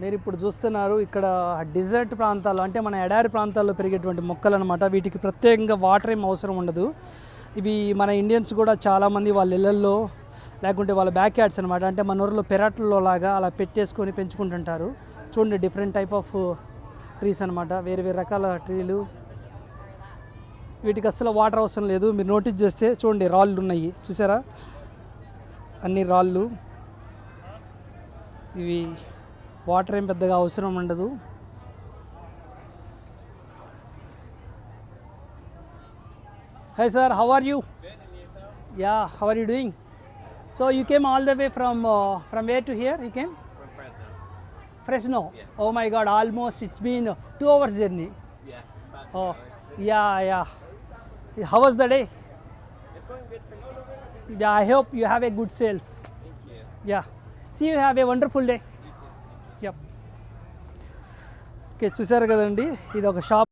మీరు ఇప్పుడు చూస్తున్నారు ఇక్కడ డిజర్ట్ ప్రాంతాలు అంటే మన ఎడారి ప్రాంతాల్లో పెరిగేటువంటి మొక్కలు అనమాట వీటికి ప్రత్యేకంగా వాటర్ ఏం అవసరం ఉండదు. ఇవి మన ఇండియన్స్ కూడా చాలామంది వాళ్ళ ఇళ్ళల్లో లేకుంటే వాళ్ళ బ్యాక్ యార్డ్స్ అనమాట అంటే మన ఊరిలో పెరట్లో లాగా అలా పెట్టేసుకొని పెంచుకుంటుంటారు. చూడండి డిఫరెంట్ టైప్ ఆఫ్ ట్రీస్ అనమాట వేరే వేరే రకాల ట్రీలు. వీటికి అస్సలు వాటర్ అవసరం లేదు. మీరు నోటీస్ చేస్తే చూడండి రాళ్ళు ఉన్నాయి. చూసారా? అన్ని రాళ్ళు. ఇవి వాటర్ ఏం పెద్దగా అవసరం ఉండదు hi sir how are you yeah how are you doing so you came all the way from from where to here you came From Fresno. Fresno. Oh my God! Almost it's been uh, two hours journey. Yeah, about two Oh, hours. yeah, yeah. How was the day? It's going good, pretty soon. Yeah, I hope you have a good sales. Thank you. Yeah. See you have a wonderful day. Yup okay చూసారు కదండి ఇది ఒక shop